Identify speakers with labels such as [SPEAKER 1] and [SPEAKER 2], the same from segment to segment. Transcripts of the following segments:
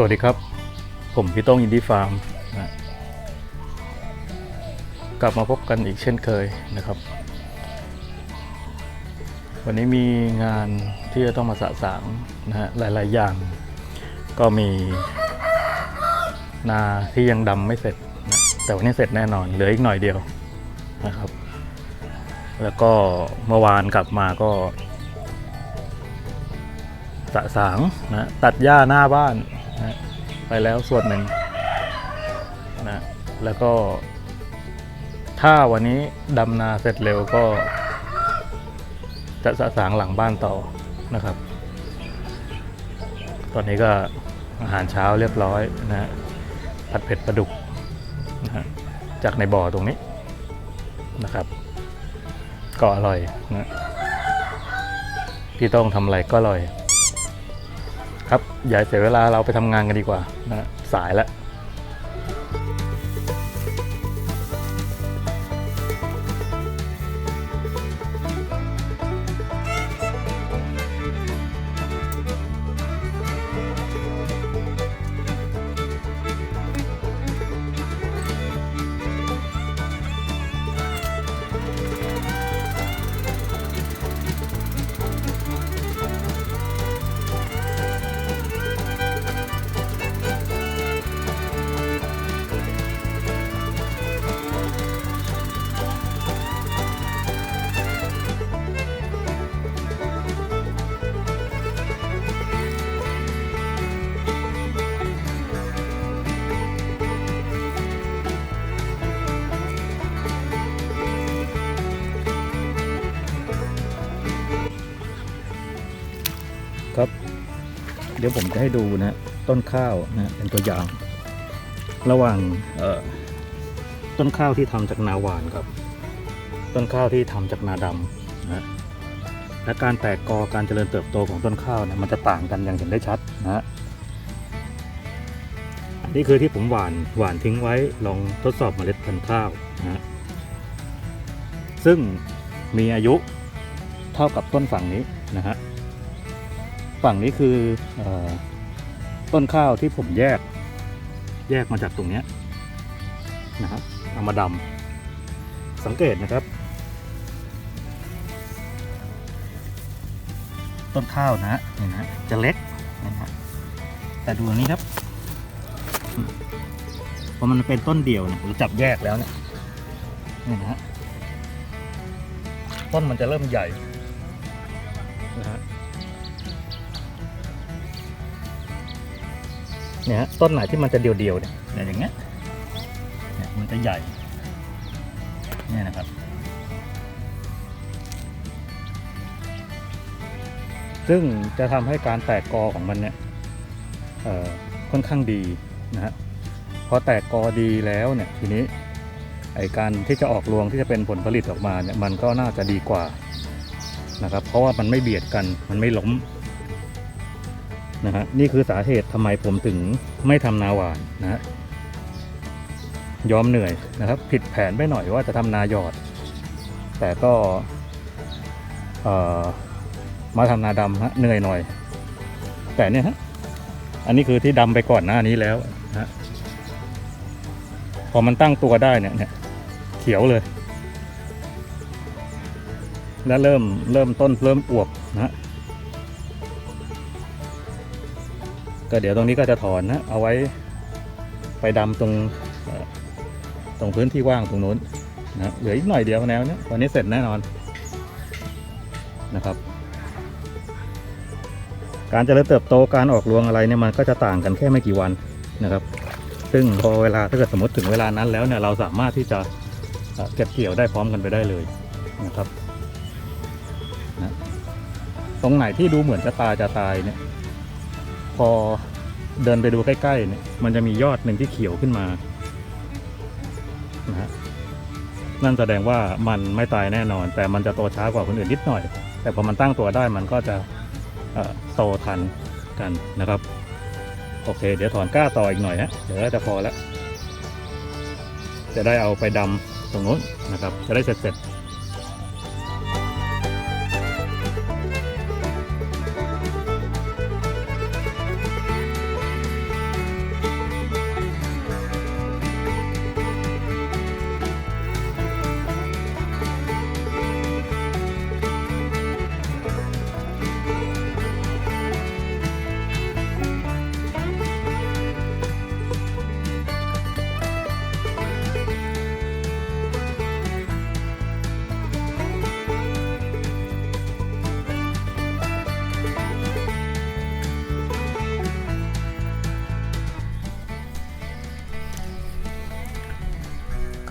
[SPEAKER 1] สวัสดีครับ ผมพี่โต้งอินดี้ฟาร์มนะกลับมาพบกันอีกเช่นเคยนะครับ วันนี้มีงานที่จะต้องมาสะสางนะฮะหลาย ๆ อย่าง ก็มีนาที่ยังดำไม่เสร็จนะแต่วันนี้เสร็จแน่นอน เหลืออีกหน่อยเดียวนะครับ แล้วก็เมื่อวานกลับมาก็สะสางนะตัดหญ้าหน้าบ้าน นะไปแล้วส่วนหนึ่งนะแล้วก็ ถ้าวันนี้ดำนาเสร็จเร็วก็ จะสะสางหลังบ้านต่อนะครับ ตอนนี้ก็อาหารเช้าเรียบร้อยนะฮะผัดเผ็ดปลาดุกนะฮะจากในบ่อตรงนี้นะครับ ก็อร่อยนะพี่ต้องทำอะไรก็อร่อย อย่าเสียเวลาเราไปทำงานกันดีกว่านะสายแล้ว เดี๋ยวผมจะให้ดูนะต้นข้าวนะเป็นตัวอย่าง ระหว่างต้นข้าวที่ทำจากนาหวานครับ ต้นข้าวที่ทำจากนาดำนะและการแตกกอการเจริญเติบโตของต้นข้าวเนี่ยมันจะต่างกันอย่างเห็นได้ชัดนะฮะอันนี้คือที่ผมหว่านหว่านทิ้งไว้ลองทดสอบเมล็ดพันธุ์ข้าวนะฮะซึ่งมีอายุเท่ากับต้นฝั่งนี้นะฮะ ฝั่งนี้คืออต้นข้าวที่ผมแยก แยกมาจากตรงนี้นะครับเอามาดำสังเกตนะครับ ต้นข้าวนะนี่นะจะเล็กนะฮะแต่ดูอันนี้ครับพอมันเป็นต้นเดียวเนี่ยเราจับแยกแล้วเนี่ยนี่นะฮะต้นมันจะเริ่มใหญ่นะฮะ เนี่ยต้นไหนที่มันจะเดียวๆเนี่ยเนี่ยอย่างเงี้ยเนี่ยมันจะใหญ่เนี่ยนะครับซึ่งจะทำให้การแตกกอของมันเนี่ยเอ่อค่อนข้างดีนะฮะพอแตกกอดีแล้วเนี่ยทีนี้ไอการที่จะออกรวงที่จะเป็นผลผลิตออกมาเนี่ยมันก็น่าจะดีกว่านะครับเพราะว่ามันไม่เบียดกันมันไม่ล้ม นะฮะนี่คือสาเหตุทำไมผมถึงไม่ทำนาหวานนะฮะยอมเหนื่อยนะครับ ผิดแผนไปหน่อยว่าจะทำนาหยอด แต่ก็มาทำนาดำฮะเหนื่อยหน่อย แต่เนี่ยฮะอันนี้คือที่ดำไปก่อนหน้านี้แล้วนะพอมันตั้งตัวได้เนี่ยเนี่ยเขียวเลย แล้วเริ่มเริ่มต้นเริ่มอวบนะฮะ ก็เดี๋ยวตรงนี้ก็จะถอนนะเอาไว้ไปดำตรงตรงพื้นที่ว่างตรงนู้นนะเหลืออีกหน่อยเดียวแนวเนี้ยวันนี้เสร็จแน่นอนนะครับ การเจริญเติบโตการออกรวงอะไรเนี่ยมันก็จะต่างกันแค่ไม่กี่วันนะครับ ซึ่งพอเวลาถ้าเกิดสมมติถึงเวลานั้นแล้วเนี่ยเราสามารถที่จะเอ่อเก็บเกี่ยวได้พร้อมกันไปได้เลยนะครับนะตรงไหนที่ดูเหมือนจะตายจะตายเนี่ย พอเดินไปดูใกล้ๆเนี่ยมันจะมียอดหนึ่งที่เขียวขึ้นมานะฮะนั่นแสดงว่ามันไม่ตายแน่นอน แต่มันจะโตช้ากว่าคนอื่นนิดหน่อย แต่พอมันตั้งตัวได้มันก็จะโตทันกันนะครับ โอเค เดี๋ยวถอนก้าต่ออีกหน่อยฮะเดี๋ยวจะพอแล้ว จะได้เอาไปดำตรงนู้นนะครับ จะได้เสร็จ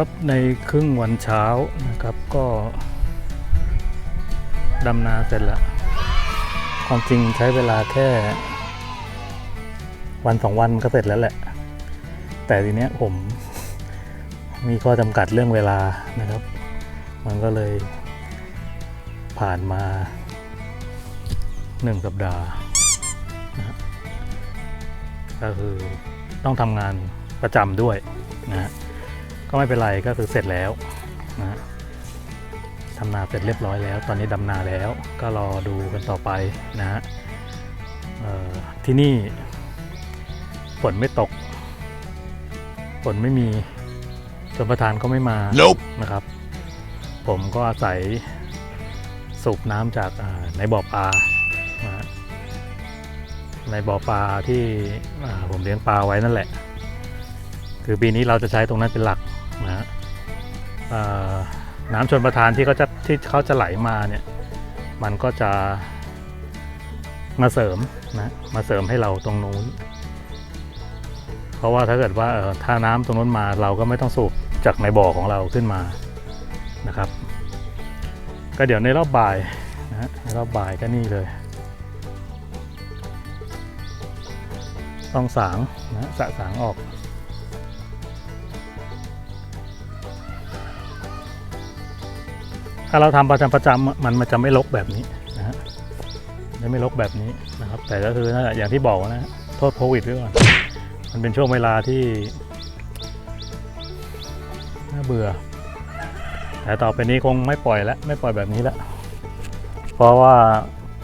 [SPEAKER 1] ครับในครึ่งวันเช้านะครับก็ดำนาเสร็จล้วความจริงใช้เวลาแค่ วันสองวันก็เสร็จแล้วแหละ แต่ทีเนี้ยผมมีข้อจำกัดเรื่องเวลานะครับ มันก็เลยผ่านมาหนึ่งสัปดาห์นะก็คือต้องทำงานประจำด้วยนะฮะ ก็ไม่เป็นไรก็คือเสร็จแล้วนะฮะทำนาเสร็จเรียบร้อยแล้ว ตอนนี้ดำนาแล้วก็รอดูกันต่อไปนะฮะเอ่อที่นี่ฝนไม่ตกฝนไม่มีชนประทานก็ไม่มา
[SPEAKER 2] Nope.
[SPEAKER 1] นะครับ ผมก็อาศัยสูบน้ำจากอ่าในบ่อปลานะฮะในบ่อปลาที่อ่าผมเลี้ยงปลาไว้นั่นแหละ คือปีนี้เราจะใช้ตรงนั้นเป็นหลักนะฮะอ่า น้ำชนประทานที่เขาจะที่เขาจะไหลมาเนี่ย มันก็จะมาเสริมนะมาเสริมให้เราตรงนู้น เพราะว่าถ้าเกิดว่าเออถ้าน้ำตรงนู้นมาเราก็ไม่ต้องสูบจากในบ่อของเราขึ้นมานะครับ ก็เดี๋ยวในรอบบ่ายนะฮะในรอบบ่ายก็นี่เลย ต้องสางนะสะสางออก ถ้าเราทำประจำประจำมันมันจะไม่ลกแบบนี้นะฮะจะไม่ลกแบบนี้นะครับ แต่ก็คือนะอย่างที่บอกนะ โทษโควิดด้วยก่อนมันเป็นช่วงเวลาที่น่าเบื่อ แต่ต่อไปนี้คงไม่ปล่อยแล้วไม่ปล่อยแบบนี้แล้วเพราะว่า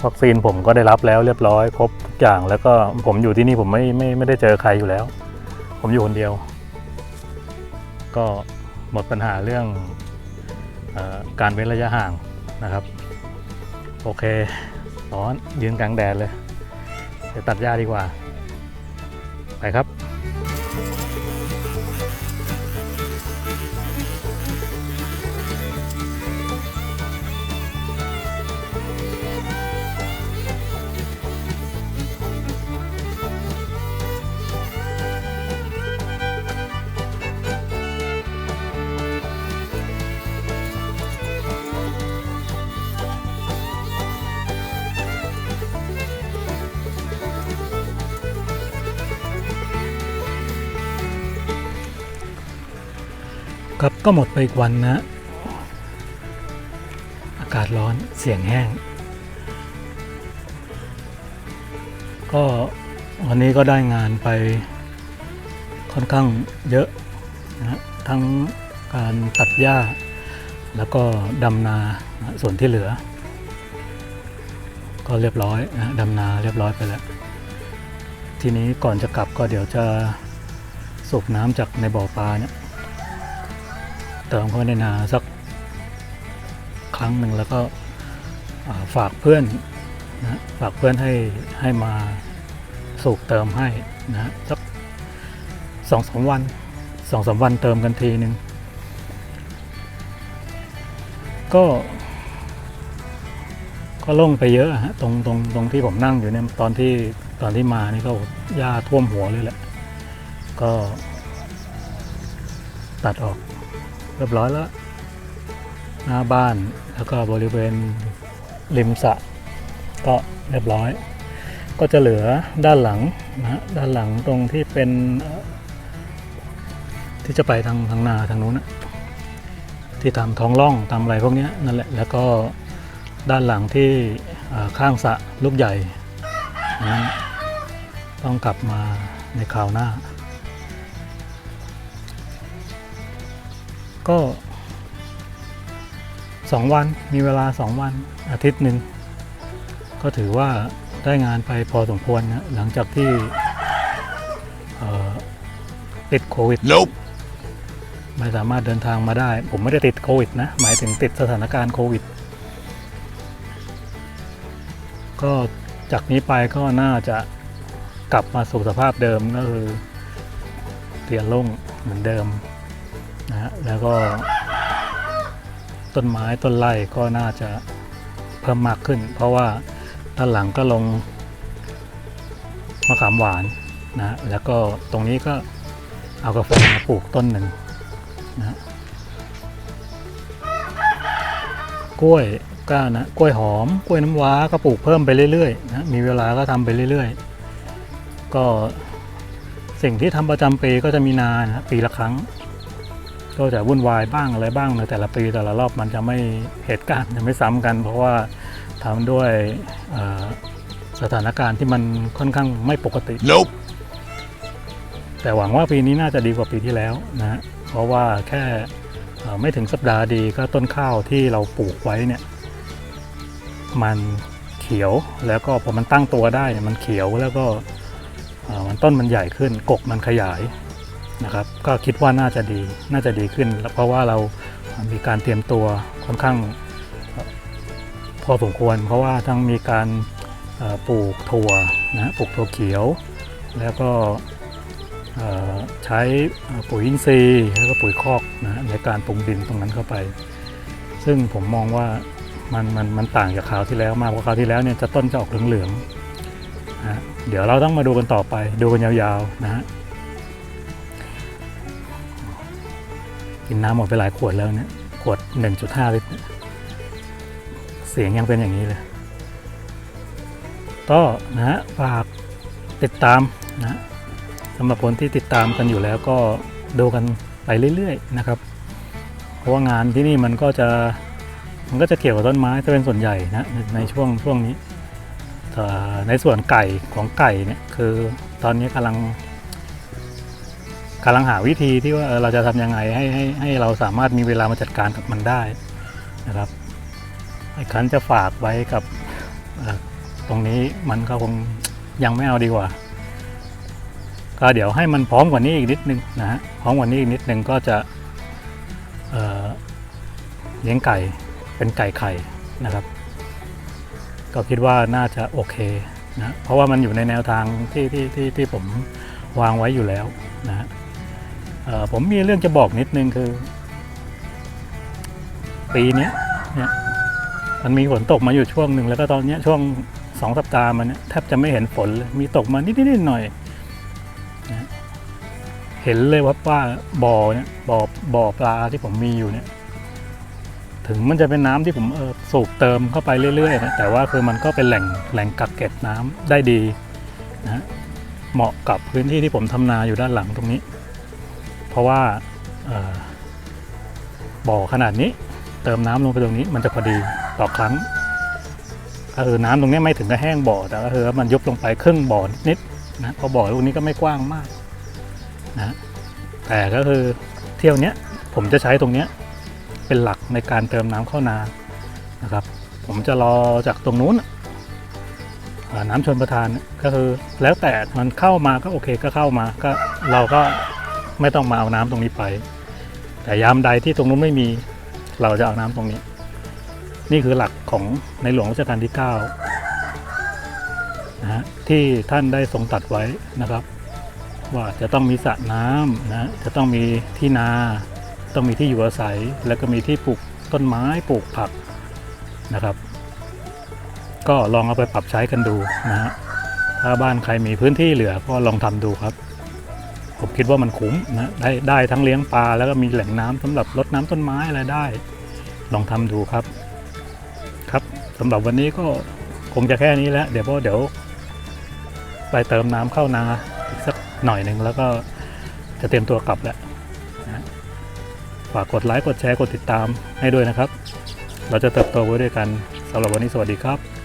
[SPEAKER 1] วัคซีนผมก็ได้รับแล้วเรียบร้อยครบทุกอย่างแล้วก็ผมอยู่ที่นี่ผมไม่ไม่ไม่ได้เจอใครอยู่แล้ว ผมอยู่คนเดียว ก็หมดปัญหาเรื่อง การเว้นระยะห่างนะครับ โอเคร้อนยืนกลางแดดเลย จะตัดหญ้าดีกว่า ไปครับ ก็หมดไปอีกวันนะ อากาศร้อนเสียงแห้ง ก็วันนี้ก็ได้งานไปค่อนข้างเยอะนะทั้งการตัดหญ้า แล้วก็ดำนาส่วนที่เหลือ ก็เรียบร้อยนะดำนาเรียบร้อยไปแล้ว ทีนี้ก่อนจะกลับก็เดี๋ยวจะสูบน้ำจากในบ่อปลาเนี่ย เติมเข้าในนาสักครั้งหนึ่งแล้วก็ฝากเพื่อนนะฝากเพื่อนให้ให้มาสูบเติมให้นะสักสองสามวันสองสามวันเติมกันทีหนึ่งก็ก็โล่งไปเยอะอะฮะตรงตรงตรงที่ผมนั่งอยู่เนี่ยตอนที่ตอนที่มานี่ก็หญ้าท่วมหัวเลยแหละ ก็ตัดออก เรียบร้อยแล้วหน้าบ้านแล้วก็บริเวณริมสระก็เรียบร้อย ก็จะเหลือด้านหลังนะด้านหลังตรงที่เป็นที่จะไปทางทางนาทางนู้นนะที่ตามท้องร่องตามอะไรพวกนี้นั่นแหละแล้วก็ด้านหลังที่ข้างสระลูกใหญ่นั้นต้องกลับมาในคราวหน้า ก็สองวันมีเวลาสองวันอาทิตย์หนึ่งก็ถือว่าได้งานไปพอสมควรนะหลังจากที่เอ่อติดโควิด
[SPEAKER 2] Nope.
[SPEAKER 1] ไม่สามารถเดินทางมาได้ ผมไม่ได้ติดโควิดนะ หมายถึงติดสถานการณ์โควิด ก็จากนี้ไปก็น่าจะกลับมาสู่สภาพเดิมก็คือเตียนโล่งเหมือนเดิม นะฮะแล้วก็ ต้นไม้ต้นไร่ก็น่าจะเพิ่มมากขึ้น เพราะว่าด้านหลังก็ลงมะขามหวานนะแล้วก็ตรงนี้ก็เอากระฟงมาปลูกต้นหนึ่งนะกล้วยก็นะกล้วยหอม กล้วยน้ำว้าก็ปลูกเพิ่มไปเรื่อยๆนะมีเวลาก็ทำไปเรื่อยๆ ก็สิ่งที่ทำประจำปีก็จะมีนานะปีละครั้ง ก็จะวุ่นวายบ้างอะไรบ้างในแต่ละปีแต่ละรอบมันจะไม่เหตุการณ์จะไม่ซ้ำกัน เพราะว่าทำด้วยเอ่อสถานการณ์ที่มันค่อนข้างไม่ปกติ
[SPEAKER 2] Nope.
[SPEAKER 1] แต่หวังว่าปีนี้น่าจะดีกว่าปีที่แล้วนะฮะเพราะว่าแค่เอ่อไม่ถึงสัปดาห์ดีก็ต้นข้าวที่เราปลูกไว้เนี่ยมันเขียวแล้วก็พอมันตั้งตัวได้เนี่ยมันเขียวแล้วก็เอ่อมันต้นมันใหญ่ขึ้นกกมันขยาย นะครับ ก็คิดว่าน่าจะดีน่าจะดีขึ้น เพราะว่าเรามีการเตรียมตัวค่อนข้างพอสมควร เพราะว่าทั้งมีการปลูกถั่วนะปลูกถั่วเขียว แล้วก็ใช้ปุ๋ยอินทรีย์แล้วก็ปุ๋ยคอกนะในการปรุงดินตรงนั้นเข้าไป ซึ่งผมมองว่ามันมันมันต่างจากคราวที่แล้วมากเพราะคราวที่แล้วเนี่ยจะต้นจะออกเหลืองๆนะเดี๋ยวเราต้องมาดูกันต่อไปดูกันยาวๆนะฮะ กินน้ำหมดไปหลายขวดแล้วเนี่ยขวด 1.5 ลิตร เสียงยังเป็นอย่างนี้เลยก็นะฮะฝากติดตามนะสำหรับคนที่ติดตามกันอยู่แล้วก็ดูกันไปเรื่อยๆนะครับ เพราะว่างานที่นี่มันก็จะมันก็จะเกี่ยวกับต้นไม้จะเป็นส่วนใหญ่นะในช่วงช่วงนี้แต่ในส่วนไก่ของไก่เนี่ยคือตอนนี้กำลัง กำลังหาวิธีที่ว่าเราจะทำยังไงให้ให้ให้เราสามารถมีเวลามาจัดการกับมันได้นะครับไอ้คันจะฝากไว้กับตรงนี้มันก็คงยังไม่เอาดีกว่า ก็เดี๋ยวให้มันพร้อมกว่านี้อีกนิดนึงนะฮะพร้อมกว่านี้อีกนิดนึงก็จะเเลี้ยงไก่เป็นไก่ไข่นะครับ ก็คิดว่าน่าจะโอเคนะเพราะว่ามันอยู่ในแนวทางที่ที่ที่ที่ผมวางไว้อยู่แล้วนะฮะ ผมมีเรื่องจะบอกนิดนึงคือ ปีนี้เนี่ยมันมีฝนตกมาอยู่ช่วงหนึ่งแล้วก็ตอนนี้ช่วงสองสัปดาห์มันเนี่ยแทบจะไม่เห็นฝนเลยมีตกมานิดๆหน่อยเห็นเลยว่าว่าบ่อเนี่ยบ่อบ่อปลาที่ผมมีอยู่เนี่ย ถึงมันจะเป็นน้ำที่ผมเออสูบเติมเข้าไปเรื่อยๆนะแต่ว่าคือมันก็เป็นแหล่งแหล่งกักเก็บน้ำได้ดีนะเหมาะกับพื้นที่ที่ผมทำนาอยู่ด้านหลังตรงนี้ เพราะว่าบ่อขนาดนี้เติมน้ำลงไปตรงนี้มันจะพอดีต่อครั้งก็คือน้ำตรงนี้ไม่ถึงกับแห้งบ่อแต่ก็คือมันยุบลงไปครึ่งบ่อนิดๆนะเพราะบ่อลูกนี้ก็ไม่กว้างมากนะแต่ก็คือเที่ยวเนี้ยผมจะใช้ตรงเนี้ยเป็นหลักในการเติมน้ำเข้านานะครับ ผมจะรอจากตรงนู้นน่ะอ่าน้ำชนประทานก็คือแล้วแต่มันเข้ามาก็โอเคก็เข้ามาก็เราก็ ไม่ต้องมาเอาน้ำตรงนี้ไป แต่ยามใดที่ตรงนู้นไม่มี เราจะเอาน้ำตรงนี้ นี่คือหลักของในหลวงรัชกาลที่9นะฮะที่ท่านได้ทรงตัดไว้นะครับ ว่าจะต้องมีสระน้ำนะจะต้องมีที่นา ต้องมีที่อยู่อาศัย แล้วก็มีที่ปลูกต้นไม้ปลูกผักนะครับ ก็ลองเอาไปปรับใช้กันดูนะฮะถ้าบ้านใครมีพื้นที่เหลือก็ลองทำดูครับ ผมคิดว่ามันคุ้มนะได้ได้ทั้งเลี้ยงปลาแล้วก็มีแหล่งน้ำสำหรับรดน้ำต้นไม้อะไรได้ ลองทำดูครับ ครับสำหรับวันนี้ก็คงจะแค่นี้แล้ว เดี๋ยวพราเดี๋ยว ไปเติมน้ำเข้านาอีกสักหน่อยหนึ่งแล้วก็จะเตรียมตัวกลับแล้วนะฝากกดไลค์กดแชร์กดติดตามให้ด้วยนะครับ เราจะเติบโตไปด้วยกันสำหรับวันนี้สวัสดีครับ